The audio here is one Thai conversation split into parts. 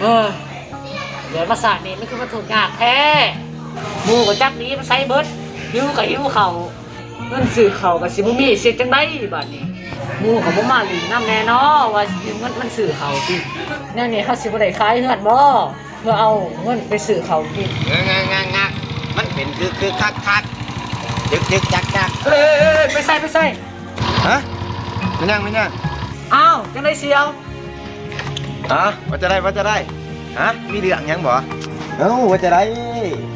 เออ เดี๋ยวมาสาดนี่ไม่คือมาถูกยากแท้หมูกับจักนี้มันใส่เบิดหิวกับหิวเข่าวเงินซื้อเข่าวกับสิบุมีเสียจังได้บัดนี้หมูกับบ่มาหลินน้ำแน่เนอว่าสิยืมเงินมันซื้อเข่าวกินแน่นี่เฮาสิบ่ได้ขายเฮือนบ่เพื่อเอาเงินไปซื้อเข่าวกินงางางางามันเป็นคือคือคักคักยึกยึกจักจักเอ้ยเอ้ยเอ้ยไปใส่ไปใส่ฮะไม่นั่งไม่นั่ง อ้าวจังได้เสียวอ๋อว่าจะได้ว่าจะได้ฮะมีเรื่องหยังบ่เอ้าว่าจะได้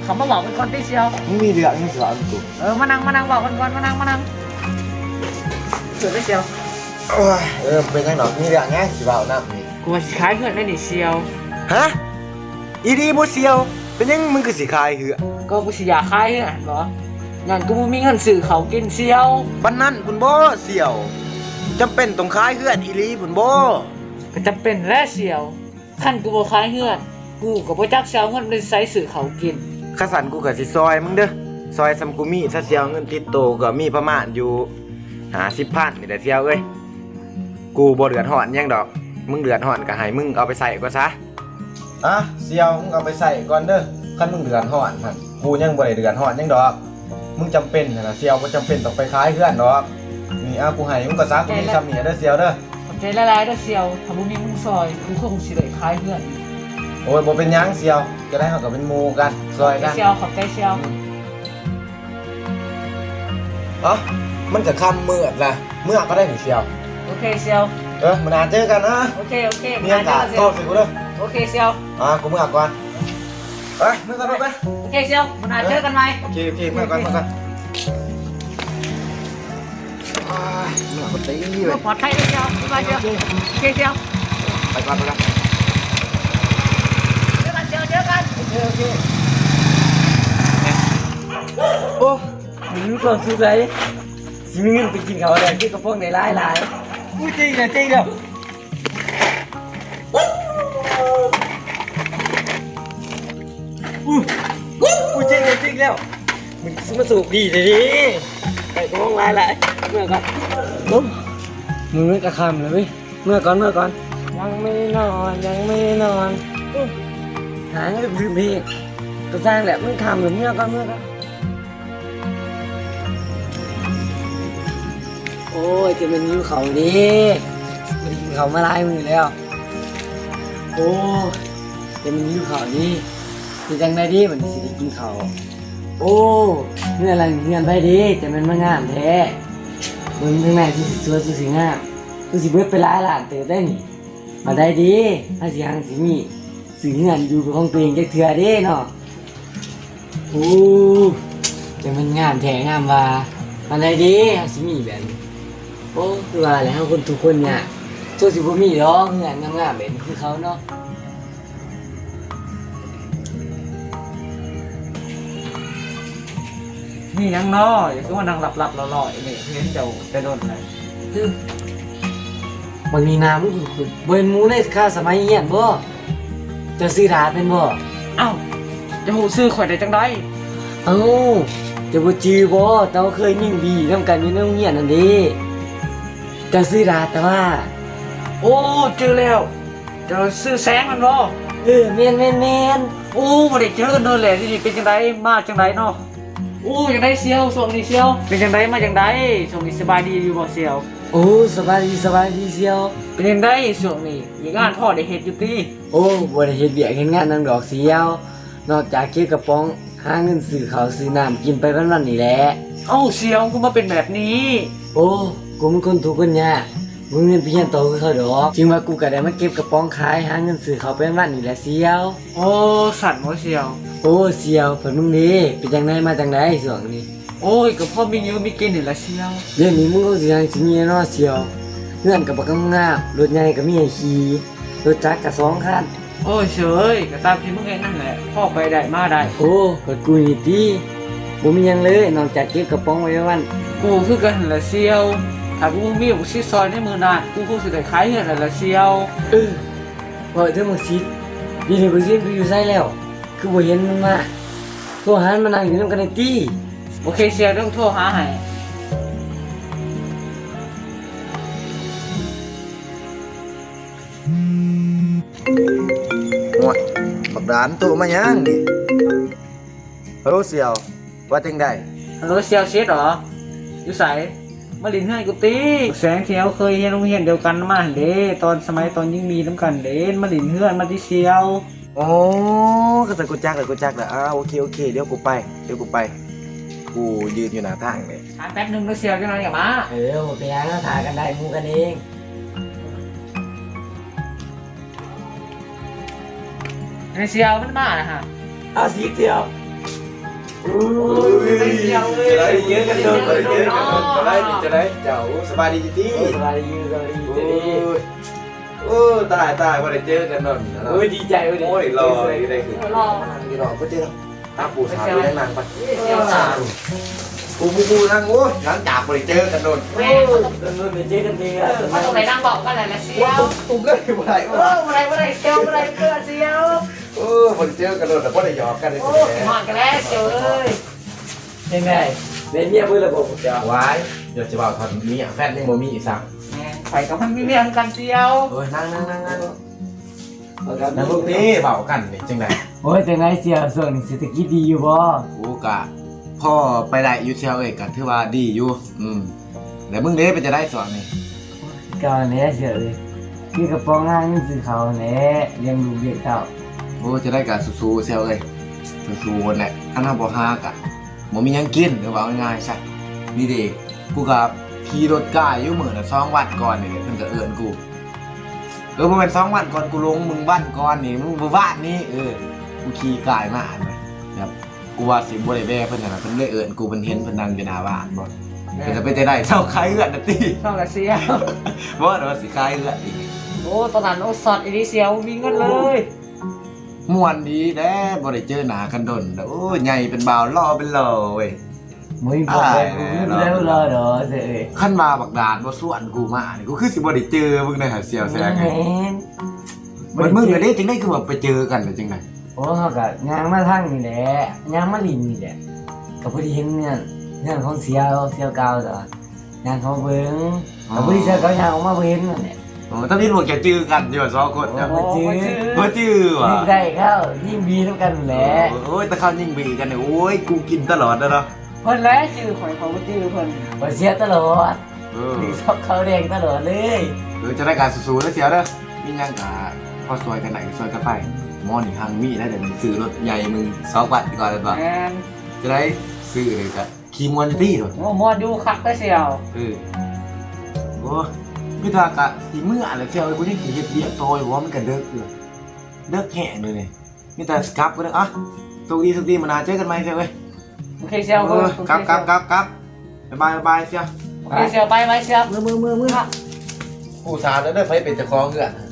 เขามาบอกเป็นคนที่เสียวมึงมีเรื่องยังสอนกูเออมานั่งมานั่งบอกกันก่อนมานั่งมานั่งเสือได้เสียวโอ้ยเออเป็นจังดอกมีเรื่องหยังสิเว้านํนี่กูว่าสิขายเพื่อนได้นี่เสียวฮะอีดีบ่เสียว เป็นหยังมึงคือสิขายเหือก็กูสิอยากขายเพื่อนเหรองั้นกูบ่มีเงินซื้อเขาวกินเสียวบันนั้นพุ่นบ่เสียว จำเป็นต้องขายเหือนอีหลีพุ่นบ่ก็จะเป็นแร่เสียวขั้นกูบ่ขายเพื่อน กูก็บ่จักเสียวเงินไปใส่ซื้อเขาวกินข้าสันกูก็สิซอยมึงเด้อซอยซำกูมีถ้าเสียวเงินติดโตวก็มีประมาณอยู่50,000นี่แหละเสียวเอ้ยกูบ่เดือดร้อนหยังดอก มึงเดือดร้อนก็ให้มึงเอาไปใส่ก็ซะ อะเสียวมึงเอาไปใส่ก่อนเด้อคันมึงเดือดร้อนหั่นกูยังบ่ได้เดือดร้อนหยังดอก มึงจำเป็นนั่นน่ะเสียวบ่จำเป็นต้องไปขายเพื่อนดอกนี่ อะกูให้มึงก็ซะกูมีซ้ำนี่เด้อเสียวเด้อขอบใจละลายๆเด้อเสียวถ้าบ่มีมึงซอยกูคงสิได้ขายเพื่อนโอ้ยบ่เป็นหยังเสียวจะได้เฮาก็เป็นหมู่กันซอยกันเสียวขอบใจเสียวเอ๋อมันจะคำมืดละเมื่อก็ได้หนึ่งเชียว โอเคเสียวเออมันนานเจอกันนะโอเคโอเคมีอากาศเสีโทยวษสิกูเด้อโอเคเสียวอ่ากูเมื่อก่อนไปเมื่อก่อนไปโอเคเชียวมันอาจเจอกันไหมโอเคโอเคเมื่อก่อนเมื่อก่อน อ้ายเมื่อคนตีเลยปลอดภัยเลยเชียวบ๊ายบายเชียวโอเคเชียวไปก่อนไปก่อนเจอกันเชียวเจอกันโอเคโอเคโอ้มึงมีความสุขเลยสิมีเงินไปกินเขาอะไรที่กระพงในร้ายหลายกูจริงเลยจริงเลยอู้กูจริงเลยจริงแล้วมึงมาสูบดีเลยดิ ไปกระพงร้าลายเมื่อก่อนปุ๊บมึงไม่กระคำเลยเว้ยเมื่อก่อนเมื่อก่อน ยังไม่นอนยังไม่นอนอุ๊ยหาเงินลืมพี่ก็สร้างแหละมึงทำหรือเมื่อก่อนเมื่อก่อนโอ้ยจะเป็นยิ้วเขาดิมันกินเขามาหลายมือแล้ว โอ้ยจะเป็นยิ้วเขาดิคือจังได้ดิมันสิได้กินเขา โอ้เงื่อนอะไรเงื่อนไปดิจะเป็นมางามแท้มึงทั้งในที่สิสวยที่สิงามคือสิเบิดไปหลายหลานเติบได้นี่มาได้ดิถ้าสิหังสิมีสิเงื่อนอยู่กับของตัวเองจักเทื่อเด้เนาะโอ้จะมันงามแท้งามว่ามาได้ดิถ้าสิมีแบบนี้โอ้คือว่าแล้วคนทุกคนเนี่ยช่วยสิบ่มีหรอกเงินงามๆแบบนี้คือเขาเนาะ นี่ยังน้ออย่าคือว่านั่งหลับๆหล่อๆนี่เห็นเจ้าไปโดนอะไรคือบางนีน้ำมันคือบ่เป็นหมูในค่าสมัยเรียนบ่เจะซื้อดาเป็นบ่เอ้าจะหูซื้อข่อยได้จังได๋เอ้าจะบ่จือบ่เจ้าเคยยิ่งดีนำกันอยู่ในโรงเรียนนั่นเด้จะซื้อดาแต่ว่า โอ้เจอแล้วจะซื้อแสงมันบ่เออแมนแมนแมนโอ้บ่ได้เจอกันโดนแหละนี่เป็นจังไดมาจังไดเนาะโอ้จังไดเซียวช่วงนี้เซียวเป็นจังไดมาจังไดช่วงนี้สบายดีอยู่บ่เซียวโอ้สบายดีสบายดีเซียว เป็นจังไดช่วงนี้มีงานพ่อได้เฮ็ดอยู่ติโอ้บ่ได้เฮ็ดเบียกเฮ็ดงานนำดอกเสียว นอกจากเก็บกระป๋องหาเงินซื้อข้าวซื้อน้ำกินไปวันๆนี่แหละเอ้าเซียวกูมาเป็นแบบนี้ โอ้กูเป็นคนทุกข์คนยาก มึงเรียนปริญญาโตคือเขาดอกจึงว่ากูก็ได้มาเก็บกระป๋องขายหาเงินซื้อข้าวไปวันนี่แหละเสียว โอ้สั่นบ่เซียว โอ้เสียวเพิ่นมึงดีเป็นจังไดมาจังไดช่วงนี้โอ้ยก็พ่อมีอยู่มีกินนี่ละเซียวเรื่องนี้มึงก็สิยังสิมีเนาะเสียวเงื่อนกับบักงามรถใหญ่ก็มีให้ขี่รถจักรก็สองคันโอ้ยเฉยก็ตามที่มึงเห็นนั่นแหละพ่อไปได้มาได้โอ้ก็กูนี่ติบ่มีหยังเลยนอกจากเก็บกระป๋องไว้วันกูคือกันหั่นละเซียว ถ้ากูมีบุชิซอยในมือหนากูคงสิได้ขายเงินหั่นละเซียวเออพอเธอมาซิดดีนี่กูซิดกูอยู่ไสแล้ว คือบ่เห็นมึงมาโทรหามันนั่งอยู่นำกันในตี้โอเคเซียวต้องโทรหาให้โอ้ยบักดานตัวมายังนี่ฮัลโหลเสี่ยวว่าจังไดฮัลโหลเซียวเชดเหรออยู่ใส มาลินให้กูตีแสงเซียวเคยเรียนโรงเรียนเดียวกันมาหั่นเด้ตอนสมัยตอนยิ่งมีน้ำกันเด้มาลินเฮือนมาที่เซียวโอ้ก็จะกูจักเลยกูจักเลยอ่าโอเคโอเคเดี๋ยวกูไปเดี๋ยวกูไป กูยืนอยู่หน้าทางเลยถามแป๊บนึงแล้วเซียวจะนอนกับมาเออบ่ไปยังถ่ายกันได้หมูกันเองไอเซียวมันมานะฮะเอาสีเดียว จะได้เยอะกันโดนจะได้เยอะกันโดนจะได้จะได้เจ้าสบายดีจีตี้สบายดีสบายดีจะดีโอ้ตายตายว่าได้เจอกันโดนโอ้ยดีใจเว้ยโอ้ยรอได้คือรอนี่รอก็เจอตาปูสาวได้นางไปเซียวสามกูกูกูนั่งโอ้ยหลังจากได้เจอกันโดนแม่มันมันเป็นเจ๊กันเองเออะมันต้องไปนั่งบอกกันแหละนะเซียว่าวกูก็บ่ได้เออะไรอะไรเซียวอะไรเกลือเซียว เออบ่ได้เจอกันโดนแต่บ่ได้หยอกกันเลยโอ้หอนกันแล้วเซียวเอ้ยยังไงในเมียมือระบบเดียววายเดี๋ยวจะบอกทอนมีอะแฟนยังบ่มีอีกสักแม่ไปกับมันมีเรื่องกันเซียวเออนั่งนั่งนั่งนั่งเอาครับนั่งลูกนี้เบากันนี่จังไดโอ้ยแต่ไงเสียส่วนนี้เศรษฐกิจดีอยู่บ่กูกะพ่อไปได้อยู่เชียวเอ้ยก็ถือว่าดีอยู่อืมแล้วมึงเด้เป็นจะได้สอนนี่ก่อนนี้เสียเลยพี่กระป๋องงานเงินซื้อเขาแหน่เลี้ยงลูกเลี้ยงเต้า โอ้จะได้กะสู้ๆเชียวเอ้ยสู้ๆแหละอันนั้นบ่ฮากะบ่มีหยังกินหรือว่าง่ายๆซะนี่เด้กูก็ขี่รถก้ายอยู่มื้อละ2วันก่อนนี่เพิ่นก็เอิ้นกูเออบ่แม่น2วันก่อนกูลงมึงบ้านก่อนนี่มึงบ่บ้านนี่เออกูขี่กายมาอันนะครับกูว่าสิบ่ได้แว่เพิ่นน่ะนะเพิ่นเลยเอิ้นกูเพิ่นเห็นเพิ่นนั่งอยู่หน้าบ้านบ่เพิ่นจะไปจะได้เศร้าคายเอื้อนน่ะติชอบกับเซียวบ่ว่าว่าสิคายเอื้อนอีกโอ้ตอนนั้นโอ้สอดอีดีเซียวมีเงินเลย ม่วนดีแด้บ่ได้เจอหน้ากันดนแล้วโอ้ใหญ่เป็นบ่าวหล่อเป็นหล่อเว้ย มึงบอกเลยกูไม่ได้รอดอเสียเลยคันมาบักดาดบ่ส่วนกูมานี่กูคือสิบ่ได้เจอมึงในหาเสียวแซงไงมันมึงก็ได้จังได๋คือว่าไปเจอกันน่ะจังได๋โอ้เขาก็ยางมาทางนี่แหละยางมาลินนี่แหละก็พอดีเห็นเนี่ยเนี่ยของเสียวเสียวเก่าแต่ว่ายางเขาเบิ้งก็พอดีเสียวเก่ายางออกมาเบิ้งนั่นแหละ โอ้ตอนนี้พวกแกเจอกันอยู่สองคนเนี่ยมาจื้อบ่จื้อว่ะยิ่งได้เข้ายิ่งบีน้ำกันแหละโอ้ยแต่เขายิ่งบีกันเนี่ยโอ้ยกูกินตลอดแล้วเนาะเพิ่นแล้วชื่อข่อยเขาก็ชื่อเพิ่นมาเสียตลอดเออนี่ชอบเขาแดงตลอดเลยหรือจะได้การสู้ๆแล้วเสียเด้อมีหยังกะพอซอยกันไหนก็ซอยกันไปหมอนี่ทางมีแล้วเดี๋ยวมึงซื้อรถใหญ่มึงสองวัตก่อนเลยป่ะแม่นจะได้ซื้อเลยกะขี่มวนตี้โดดโอ้มอดูคักได้เซียวเออโอ้ พี่ทากะสีมืออะไรเชียวกูยังสีเฮ็ดเบียกโตอยู่ว่ามันก็เลิกอยู่เลิกแห่เลยนี่มีแต่สครับก็ได้อะสุขดีสุขดีมานาเจอกันไหมเชียวเว้ยโอเคเซียวเออกลับกลับกลับกลับบ๊ายบายบ๊ายบายเชียวโอเคเซียวไปไหมเซียวมือมือมือมือผู้สาวแล้วได้ไฟเป็นเจ้าของเกือน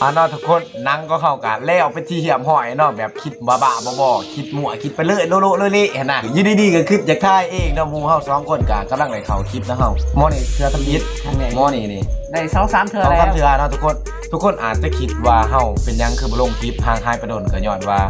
อ่าเนาะทุกคนนั่งก็เข้ากันแล้วไปที่เหี่ยมหอยเนาะแบบคิดบ้าบ้าๆบอๆคิดมั่วคิดไปเลยโลโลเลยเลยเห็นน่ะยินดีๆก็คือจะค่ายเองเนาะหมูเฮาสองคนกะกำลังได้เข้าคลิปนะเฮาหมอนี่เทือทำยิดทางไหนหมอนี่นี่ได้สองสามเธอสองแล้วสามเทือเนาะทุกคน ทุกคนอาจจะคิดว่าเฮาเป็นหยังคือบ่ลงคลิปห่างหายไปโดนก็ย้อนว่า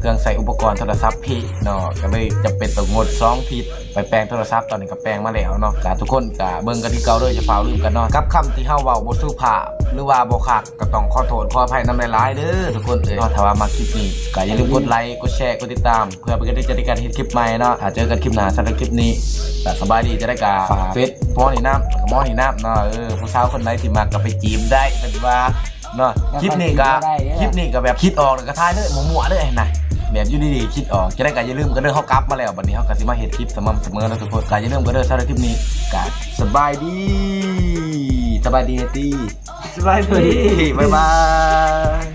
เครื่องใส่อุปกรณ์โทรศัพท์พี่เนาะก็เลยจะเป็นต้องงดสองทิศไปแปลงโทรศัพท์ตอนนี้ก็แปลงมาแล้วเนาะกะทุกคนกะเบิ่งกันที่เก่าด้อจะฟ้าวลืมกันเนาะกับคำที่เฮาเว้าบ่สุภาพหรือว่าบ่คักก็ต้องขอโทษขออภัยนำหลายๆเด้อทุกคนเอ้ยเนาะถ้าว่ามาคลิปนี้ก็อย่าลืมกดไลค์กดแชร์กดติดตาม เพื่อเป็นกำลังใจในการเฮ็ดคลิปใหม่เนาะถ้าเจอกันคลิปหน้าสำหรับคลิปนี้แต่สบายดีจะได้กะฝากเฟซหมอนี่น้ำหมอนี่น้ำเนาะเออผู้สาวคนใดที่มักก็ไปจีบได้เป็นว่าเนาะคลิปนี้ก็คลิปนี้ก็แบบคิดออกแล้วก็ทายเลยมั่วๆเลยนะ แบบอยู่ดีๆคิดออกจะได้ก็อย่าลืมก็เด้อเขากลับมาแล้วบัดนี้เขาก็สิมาเฮ็ดคลิปสม่ำเสมอแล้วทุกคนก็อย่าลืมก็เด้อสำหรับคลิปนี้ก็สบายดีสบายดีเฮตี้สบายดีบ๊ายบาย